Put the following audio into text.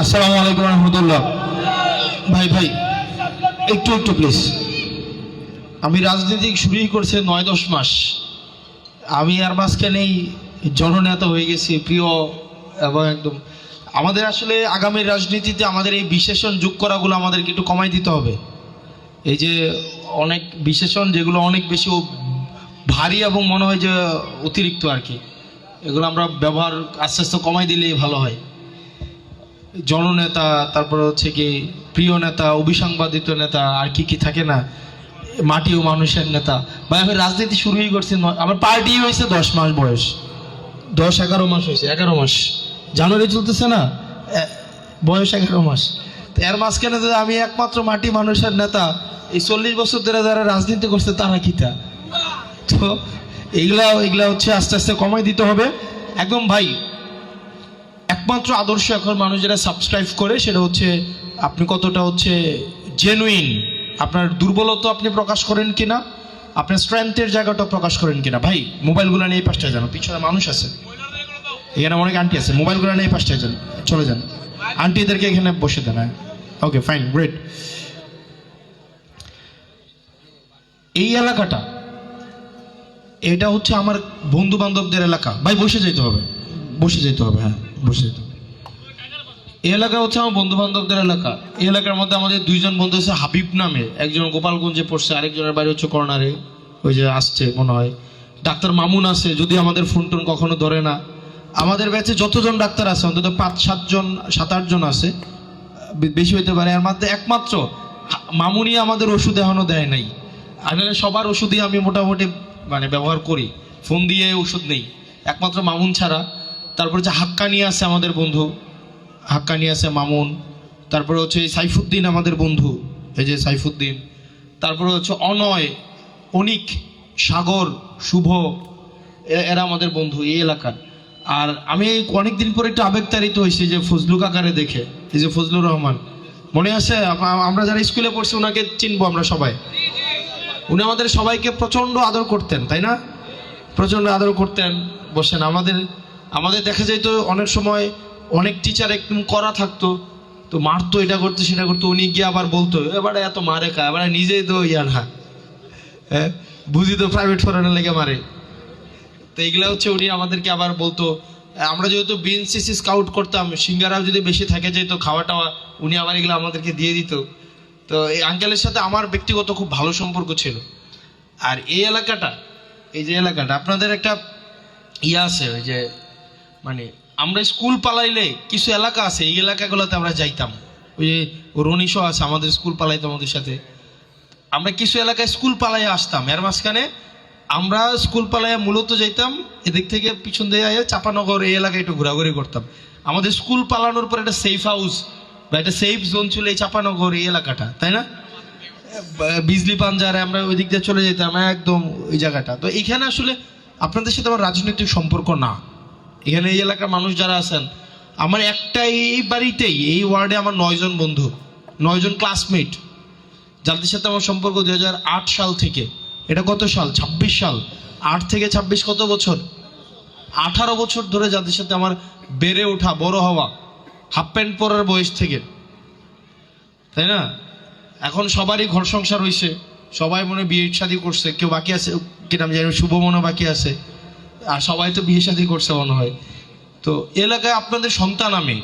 আসসালামু আলাইকুম রহমতুল্লাহ। ভাই ভাই, একটু একটু প্লিজ আমি রাজনীতি শুরুই করছে নয়, দশ মাস। আমি আর মাঝখানেই জননেতা হয়ে গেছি, প্রিয় এবং একদম। আমাদের আসলে আগামী রাজনীতিতে আমাদের এই বিশেষণ যোগ করাগুলো আমাদেরকে একটু কমাই দিতে হবে। এই যে অনেক বিশেষণ যেগুলো অনেক বেশি ভারী এবং মনে হয় যে অতিরিক্ত আর কি। এগুলো আমরা ব্যবহার আস্তে আস্তে কমাই দিলেই ভালো হয়। জননেতা, তারপরে হচ্ছে কি প্রিয় নেতা, অভিসংবাদিত নেতা, আর কি কি থাকে না মাটি ও মানুষের নেতা। ভাই আমি রাজনীতি শুরুই করছি আমার পার্টি হয়েছে দশ মাস বয়স। দশ এগারো মাস হয়েছে, এগারো মাস। জানুয়ারি চলতেছে না? বয়স এগারো মাস। তো এর মাঝখানে যদি আমি একমাত্র মাটি মানুষের নেতা, এই চল্লিশ বছর ধরে যারা রাজনীতি করছে, তারা কিতা তো? এগুলা এগুলা হচ্ছে আস্তে আস্তে কমাই দিতে হবে। একদম ভাই একমাত্র আদর্শ এখন মানুষ যারা সাবস্ক্রাইব করে, সেটা হচ্ছে আপনি কতটা হচ্ছে জেনুইন আপনার দুর্বলতা আপনি প্রকাশ করেন কিনা? আপনার স্ট্রেংথের জায়গাটা প্রকাশ করেন কিনা? ভাই, মোবাইলগুলো নিয়ে এই পাশটায় যান, পিছনে মানুষ আছে। এখানে অনেক আন্টি আছে, মোবাইলগুলো নিয়ে এই পাশটায় যান, চলে যান। আন্টিদেরকে এখানে বসে দেন ওকে ফাইন গ্রেট এই এলাকাটা, এটা হচ্ছে আমার বন্ধু বান্ধবদের এলাকা। ভাই, বসে যেতে হবে, বসে যেতে হবে হ্যাঁ। বসে এই এলাকা হচ্ছে আমার বন্ধু বান্ধবদের এলাকা। এই এলাকার মধ্যে আমাদের দুইজন বন্ধু আছে হাবিব নামে। একজন গোপালগঞ্জে পড়ছে, আরেকজনের বাড়ি হচ্ছে কর্নারে ওই যে আসছে, মনে হয়। ডাক্তার মামুন আছে, যদি আমাদের ফোন টোন কখনো ধরে না। আমাদের ব্যাচে যতজন ডাক্তার আছে, অন্তত পাঁচ, সাতজন সাত আটজন আছে বেশি হইতে পারে। আর মধ্যে একমাত্র মামুনি আমাদের ওষুধ এখনও দেয় নাই। আসলে সবার ওষুধই আমি মোটামুটি মানে ব্যবহার করি। ফোন দিয়ে ওষুধ নেই। একমাত্র মামুন ছাড়া। তারপর যে হাক্কানি আছে আমাদের বন্ধু, হাক্কানি আছে মামুন, তারপরে হচ্ছে এই সাইফুদ্দিন আমাদের বন্ধু, এই যে সাইফুদ্দিন, তারপরে হচ্ছে অনয়, অনিক, সাগর, শুভ এরা আমাদের বন্ধু এই এলাকার। আর আমি অনেক দিন পরে একটু আবেগতাড়িত হয়েছি যে ফজলু কাকারে দেখে, এই যে ফজলুর রহমান। মনে আছে আমরা যারা স্কুলে পড়ছি ওনাকে চিনবো আমরা সবাই। উনি আমাদের সবাইকে প্রচণ্ড আদর করতেন, তাই না? প্রচণ্ড আদর করতেন, বসেন। আমাদের আমাদের দেখা যেত অনেক সময় অনেক টিচার একদম করা থাকতো। তো মারতো, এটা করতো, সেটা করতো, উনি গিয়ে আবার বলতো, এবারে এত মারে খা এবারে নিজেই তো ইয়া না হ্যাঁ বুঝি তো প্রাইভেট ফরেনের লেগে মারে। তো এইগুলা হচ্ছে উনি আমাদেরকে আবার বলতো, আমরা যেহেতু বিএনসিসি স্কাউট করতাম, সিঙ্গারাও যদি বেশি থাকে যেত খাওয়া টাওয়া উনি আবার এগুলো আমাদেরকে দিয়ে দিত। তো এই আঙ্কেলের সাথে আমার ব্যক্তিগত খুব ভালো সম্পর্ক ছিল। আর এই এলাকাটা, এই যে এলাকাটা, আপনাদের একটা ইয়ে আছে, ওই যে মানে আমরা স্কুল পালাইলে কিছু এলাকা আছে, এই এলাকাগুলোতে আমরা যাইতাম। ওই যে রনিশো আছে, আমাদের স্কুল পালাইতো আমাদের সাথে। আমরা কিছু এলাকায় স্কুল পালাইয়া আসতাম। এর মাঝখানে আমরা স্কুল পালাইয়া মূলত যাইতাম, এদিক থেকে পিছন দিয়ে চাপানগর এই এলাকায় একটু ঘোরাঘুরি করতাম। আমাদের স্কুল পালানোর পর একটা সেফ হাউস বা একটা সেফ জোন ছিল এই চাপানগর এই এলাকাটা, তাই না? বিজলি পাঞ্জারে আমরা ওই দিক দিয়ে চলে যেতাম, একদম ওই জায়গাটা। তো এখানে আসলে আপনাদের সাথে আমার রাজনৈতিক সম্পর্ক না। এখানে এই এলাকার মানুষ যারা আছেন, আমার একটা এই বাড়িতেই, এই ওয়ার্ডে আমার নয়জন বন্ধু, নয়জন ক্লাসমেট যাদের সাথে আমার সম্পর্ক দু হাজার আট সাল থেকে। এটা কত সাল? ২৬ সাল। আট থেকে ২৬ কত বছর? আঠারো বছর ধরে যাদের সাথে আমার বেড়ে ওঠা, বড় হওয়া হাফ প্যান্ট পরার বয়স থেকে। তাই না? এখন সবারই ঘর সংসার হয়েছে সবাই মনে বিয়ে শাদী করছে, কেউ বাকি আছে, কি নাম জানি, শুভ মনে বাকি আছে। আর সবাই তো বিয়ে শাদী করছে মনে হয়। তো এলাকায় আপনাদের সন্তান আমি?